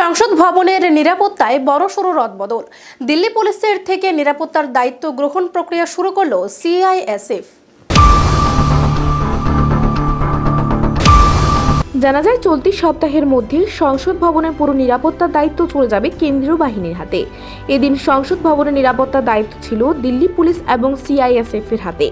সংসদ ভবনের নিরাপত্তায় বড়সড় রদবদল। দিল্লি পুলিশের থেকে নিরাপত্তার দায়িত্ব গ্রহণ প্রক্রিয়া শুরু করল সিআইএসএফ। জানা যায়, চলতি সপ্তাহের মধ্যে সংসদ ভবনের পুরো নিরাপত্তার দায়িত্ব চলে যাবে কেন্দ্রীয় বাহিনীর হাতে। এদিন সংসদ ভবনের নিরাপত্তার দায়িত্ব ছিল দিল্লি পুলিশ এবং সিআইএসএফ এর হাতে।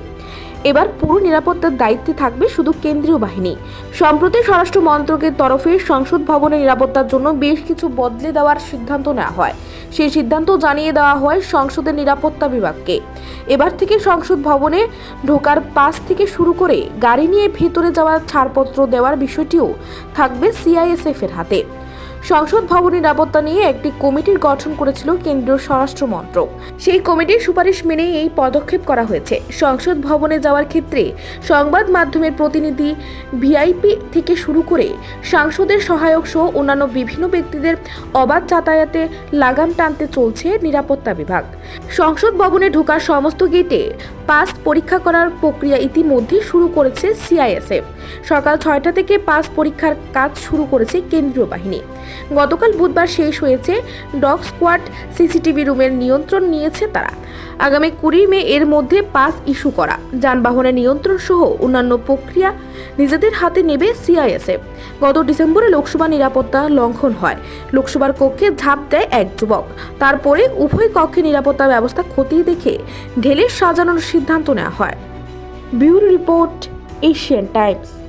এবার পুরো নিরাপত্তার দায়িত্বে থাকবে শুধু কেন্দ্রীয় বাহিনী। সম্প্রতি স্বরাষ্ট্র মন্ত্রকের তরফে সংসদ ভবনের নিরাপত্তার জন্য বেশ কিছু বদলে দেওয়ার সিদ্ধান্ত নেওয়া হয়। সেই সিদ্ধান্ত জানিয়ে দেওয়া হয় সংসদের নিরাপত্তা বিভাগকে। এবার থেকে সংসদ ভবনে ঢোকার পাস থেকে শুরু করে গাড়ি নিয়ে ভেতরে যাওয়ার ছাড়পত্র দেওয়ার বিষয়টিও থাকবে সিআইএসএফ এর হাতে। সংসদ ভবন নিরাপত্তা নিয়ে একটি কমিটির গঠন করেছিল কেন্দ্রীয় স্বরাষ্ট্র মন্ত্রক। সেই কমিটির সুপারিশ মেনেই এই পদক্ষেপ করা হয়েছে। সংসদ ভবনে যাওয়ার ক্ষেত্রে সংবাদ মাধ্যমের প্রতিনিধি, ভিআইপি থেকে শুরু করে সাংসদের সহায়ক সহ অন্যান্য বিভিন্ন ব্যক্তিদের অবাধ যাতায়াতে লাগাম টানতে চলছে নিরাপত্তা বিভাগ। সংসদ ভবনে ঢোকার সমস্ত গেটে পাস পরীক্ষা করার প্রক্রিয়া ইতিমধ্যে শুরু করেছে সিআইএসএফ। সকাল ছয়টা থেকে পাস পরীক্ষার কাজ শুরু করেছে কেন্দ্রীয় বাহিনী। গতকাল বুধবার শেষ হয়েছে ডগ স্কোয়াড, সিসিটিভি রুমের নিয়ন্ত্রণ নিয়েছে তারা। আগামী কুড়ি মে এর মধ্যে পাস ইস্যু করা। যানবাহনের নিয়ন্ত্রণ সহ অন্যান্য প্রক্রিয়া নিজেদের হাতে নেবে সিআইএসএফ। গত ডিসেম্বরে লোকসভা নিরাপত্তা লঙ্ঘন হয়। লোকসভার কক্ষে ঝাঁপ দেয় এক যুবক। তারপরে উভয় কক্ষে নিরাপত্তা ব্যবস্থা খতিয়ে দেখে ঢেলে সাজানোর সিদ্ধান্ত নেওয়া হয়। Bureau report Asian Times.